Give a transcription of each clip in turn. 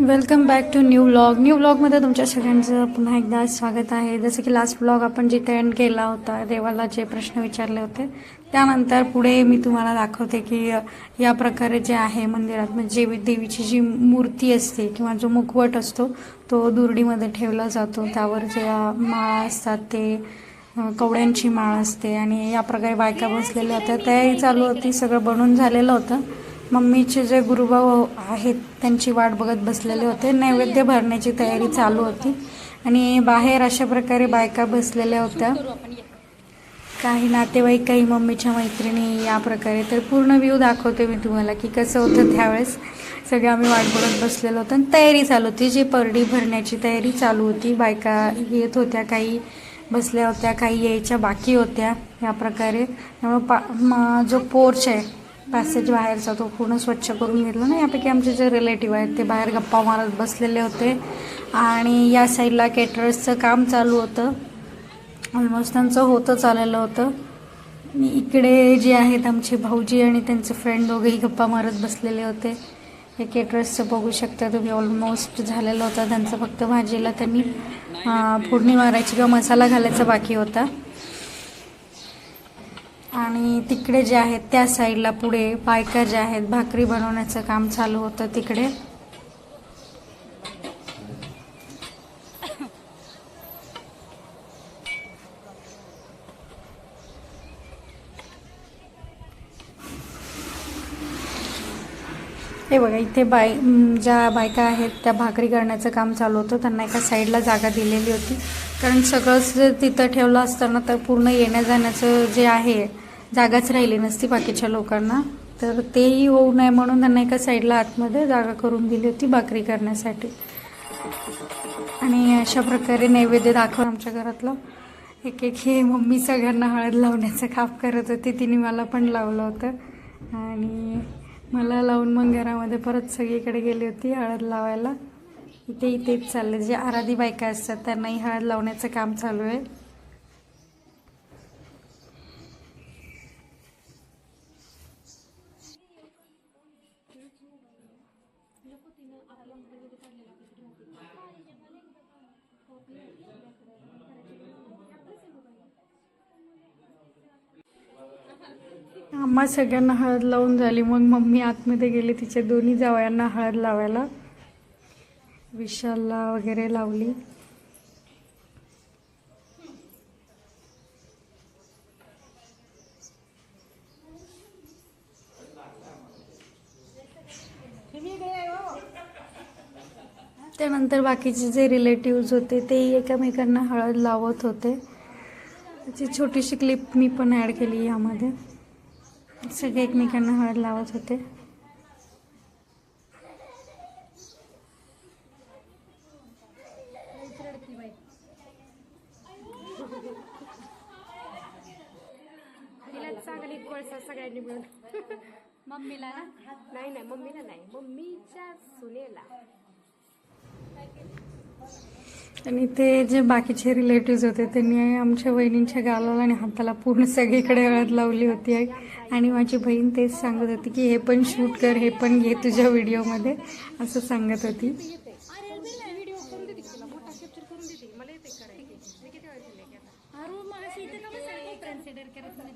Welcome back to new vlog new व्लॉगमध्ये तुमच्या सगळ्यांचं पुन्हा एकदा स्वागत आहे. जसं की लास्ट व्लॉग आपण जिथे एंड केला होता देवाला जे प्रश्न विचारले होते त्यानंतर पुढे मी तुम्हाला दाखवते की या प्रकारे जे आहे मंदिरात म्हणजे देवीची जी मूर्ती असते किंवा जो मुखवट असतो तो दुर्डीमध्ये ठेवला जातो. त्यावर जे माळा असतात ते कवड्यांची माळ असते आणि या प्रकारे बायका बसलेल्या होत्या. तयारी चालू होती सगळं बनून झालेलं होतं. मम्मीचे जे गुरुभाऊ आहेत त्यांची वाट बघत बसलेले होते. नैवेद्य भरण्याची तयारी चालू होती. आणि बाहेर अशा प्रकारे बायका बसलेल्या होत्या. काही नातेवाईक काही मम्मीच्या मैत्रिणी या प्रकारे. तर पूर्ण व्ह्यू दाखवते मी तुम्हाला की कसं होतं त्यावेळेस. सगळे आम्ही वाट बघत बसलेलो होतो. आणि तयारी चालू होती. जी परडी भरण्याची तयारी चालू होती. बायका येत होत्या काही बसल्या होत्या काही यायच्या बाकी होत्या या प्रकारे. त्यामुळे पा जो पोर्च आहे पॅसेज बाहेरचा तो पूर्ण स्वच्छ करून घेतला ना. यापैकी आमचे जे रिलेटिव्ह आहेत ते बाहेर गप्पा मारत बसलेले होते. आणि या साईडला केटरर्सचं काम चालू होतं. ऑलमोस्ट त्यांचं होतं चाललेलं होतं. आणि इकडे जे आहेत आमचे भाऊजी आणि त्यांचे फ्रेंड दोघेही गप्पा मारत बसलेले होते. हे केटरर्सचं बघू शकता तुम्ही ऑलमोस्ट झालेलं होतं. त्यांचं फक्त भाजीला त्यांनी फोडणी मारायची किंवा मसाला घालायचा बाकी होता. आणि तिकडे जे आहेत त्या साईडला पुढे बायका ज्या आहेत भाकरी बनवण्याचं काम चालू होतं तिकडे. हे बघा इथे बाय ज्या बायका आहेत त्या भाकरी करण्याचं काम चालू होतं. त्यांना एका साईडला जागा दिलेली होती. कारण सगळंच जर तिथं ठेवलं असताना तर पूर्ण येण्या जाण्याचं जे आहे जागाच राहिली नसती बाकीच्या लोकांना. तर तेही होऊ नये म्हणून त्यांना एका साईडला आतमध्ये जागा करून दिली होती भाकरी करण्यासाठी. आणि अशा प्रकारे नैवेद्य दाखवून आमच्या घरातलं. एक एक हे मम्मी सगळ्यांना हळद लावण्याचं काम करत होती तिने मला पण लावलं होतं. आणि मला लावून मग घरामध्ये परत सगळीकडे गेली होती हळद लावायला. इथे इथेच चाललं. जे आराधी बायका असतात त्यांनाही हळद लावण्याचं काम चालू आहे. आम्हा सगळ्यांना हळद लावून झाली मग मम्मी आतमध्ये गेली तिच्या दोन्ही जावयांना हळद लावायला. विशालला वगैरे लावली. त्यानंतर बाकीचे जे रिलेटिव्ज होते तेही एकमेकांना हळद लावत होते. त्याची छोटीशी क्लिप मी पण ॲड केली यामध्ये. सगळे एकमेकांना हळद लावत होते. चांगली कोळसा सगळ्यांनी मिळून मम्मीला ना? नाही नाही मम्मीला नाही. मम्मीच्या सुनेला. आणि ते जे बाकीचे रिलेटिव्ज होते त्यांनी आमच्या बहिणींच्या गालाला आणि हाताला पूर्ण सगळीकडे हळद लावली होती आणि माझी बहीण तेच सांगत होती की हे पण शूट कर हे पण घे तुझ्या व्हिडिओमध्ये असं सांगत होती. व्हिडिओ करून देते तुला मोठा कॅप्चर करून देते मला येते करायची मी किती वेळ झाले की आता अरे मग अशी इथं का बसायला कन्सिडर करत नाही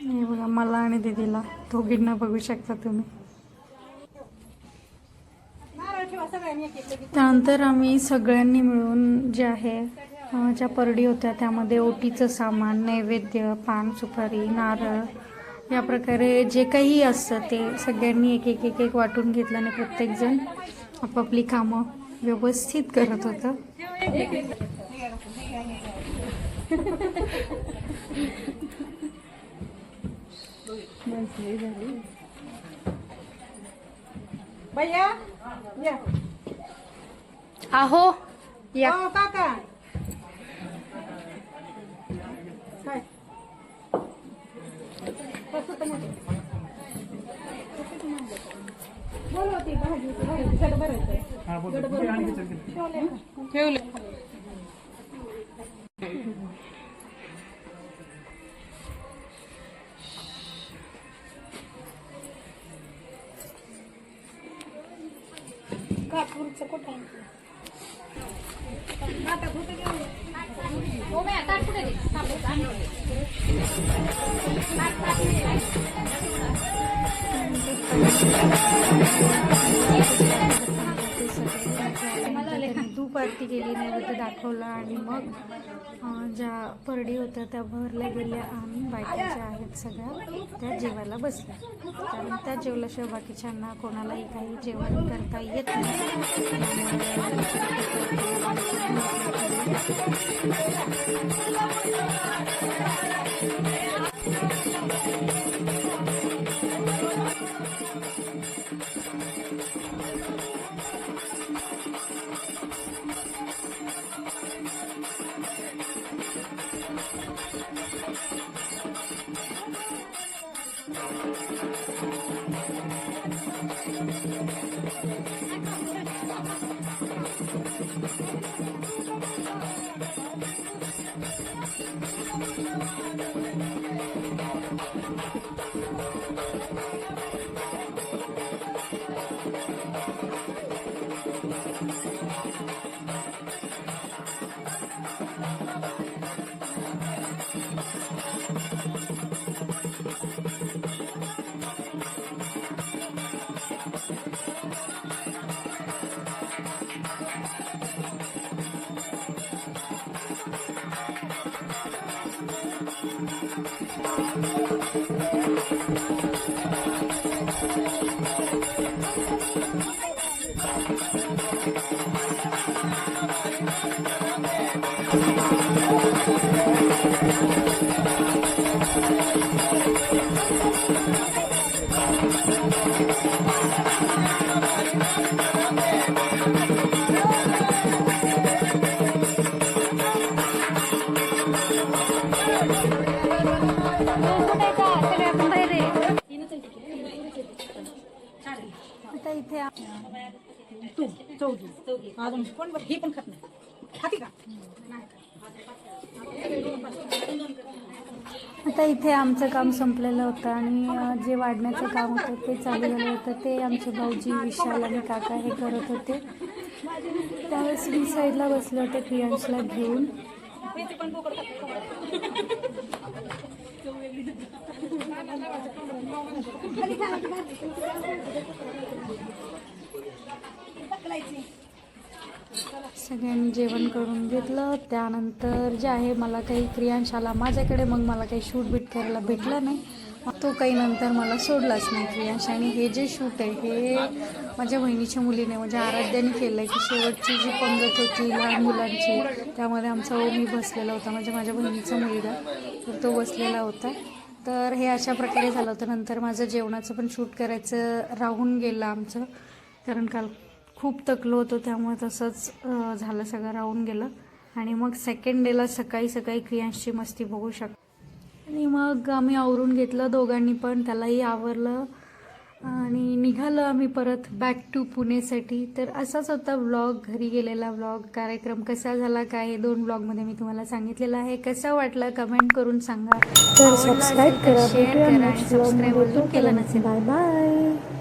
हे बघा मला आणि दिदीला दोघींना बघू शकता तुम्ही. त्यानंतर आम्ही सगळ्यांनी मिळून जे आहे ज्या परडी होत्या त्यामध्ये ओटीचं सामान नैवेद्य पान सुपारी नारळ या प्रकारे जे काही असतं ते सगळ्यांनी एक एक एक एक वाटून घेतलं आणि प्रत्येकजण आपापली कामं व्यवस्थित करत होतं. भैया या. आहो या. हो काका. काय? बोलवती भाजी भाजी गड भरायचं ठेवलं पुढचं कुठे आहे? आरती केली नैवेद्य दाखवला आणि मग ज्या परडी होत्या त्या भरल्या गेल्या आणि बायका ज्या आहेत सगळ्या त्या जेवायला बसल्या. कारण त्या जेवल्याशिवाय बाकीच्यांना कोणालाही काही जेवण करता येत नाही. इथे तू चौघी. अजून कोण बरं? ही पण खात नाही. खाते का? आता इथे आमचं काम संपलेलं होतं आणि जे वाढण्याचं काम होतं ते चालू झालं होतं ते आमचे भाऊजी विशाल आणि काका हे करत होते. त्यावेळेस मी साईडला बसले होते प्रियांशला घेऊन. सगळ्यांनी जेवण करून घेतलं. त्यानंतर जे आहे मला काही क्रियांशाला माझ्याकडे मग मला काही शूट बीट करायला भेटलं नाही. तो काही नंतर मला सोडलाच नाही क्रियांश. आणि हे जे शूट आहे हे माझ्या बहिणीच्या मुलीने म्हणजे आराध्याने केलं आहे की शेवटची जी पंगत होती लहान मुलांची त्यामध्ये आमचा ओमी बसलेला होता म्हणजे माझ्या बहिणीचा मुलगा. तर तो बसलेला होता. तर हे अशा प्रकारे झालं होतं. नंतर माझं जेवणाचं पण शूट करायचं राहून गेलं आमचं. कारण काल खूप थकलो होतो त्यामुळे तसंच झालं सगळं राहून गेलं. आणि मग सेकंड डेला सकाळी सकाळी क्रियांशी मस्ती बघू शकतो आणि मग आम्ही आवरून घेतलं दोघांनी पण त्यालाही आवरलं. आणि निघालो आम्ही परत बॅक टू पुणेसाठी. तर असाच होता व्लॉग घरी गेलेला व्लॉग कार्यक्रम कसा झाला काय? हे दोन व्लॉगमध्ये मी तुम्हाला सांगितलेलं आहे. कसा वाटला कमेंट करून सांगा. तर सबस्क्राईब करा शेअर करा आणि सबस्क्राईब अजून केलं नसेल. Bye bye